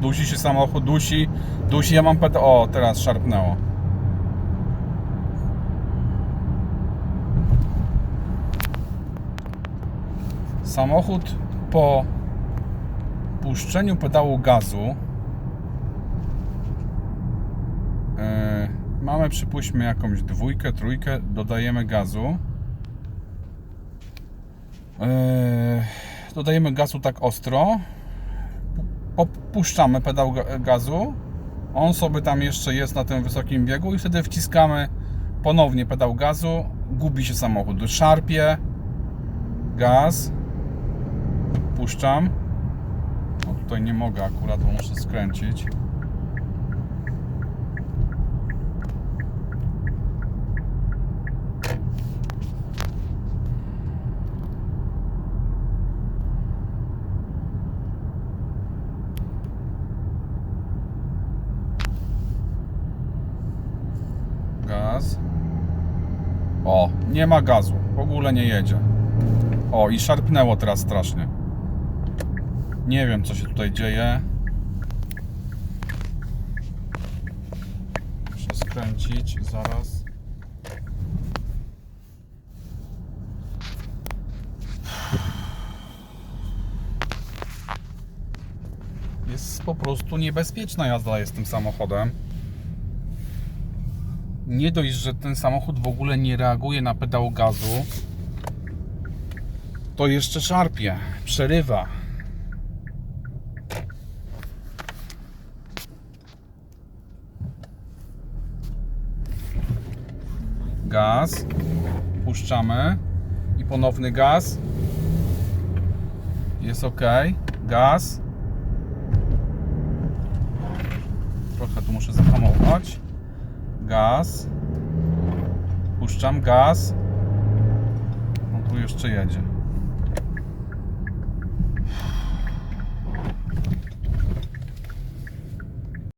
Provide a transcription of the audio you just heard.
dusi się samochód, dusi, dusi, ja mam pedał, o, teraz szarpnęło. Samochód po puszczeniu pedału gazu yy, mamy przypuśćmy jakąś dwójkę, trójkę, dodajemy gazu yy, dodajemy gazu tak ostro opuszczamy pedał ga- gazu. On sobie tam jeszcze jest na tym wysokim biegu i wtedy wciskamy ponownie pedał gazu. Gubi się samochód, szarpie. Gaz. Puszczam. No tutaj nie mogę akurat, bo muszę skręcić O, nie ma gazu. W ogóle nie jedzie. O, i szarpnęło teraz strasznie. Nie wiem, co się tutaj dzieje. Muszę skręcić zaraz. Jest po prostu niebezpieczna jazda jest tym samochodem nie dość, że ten samochód w ogóle nie reaguje na pedał gazu, to jeszcze szarpie, przerywa. Gaz, puszczamy i ponowny gaz. Jest ok. Gaz. Trochę tu muszę zahamować gaz. Puszczam gaz. No tu jeszcze jedzie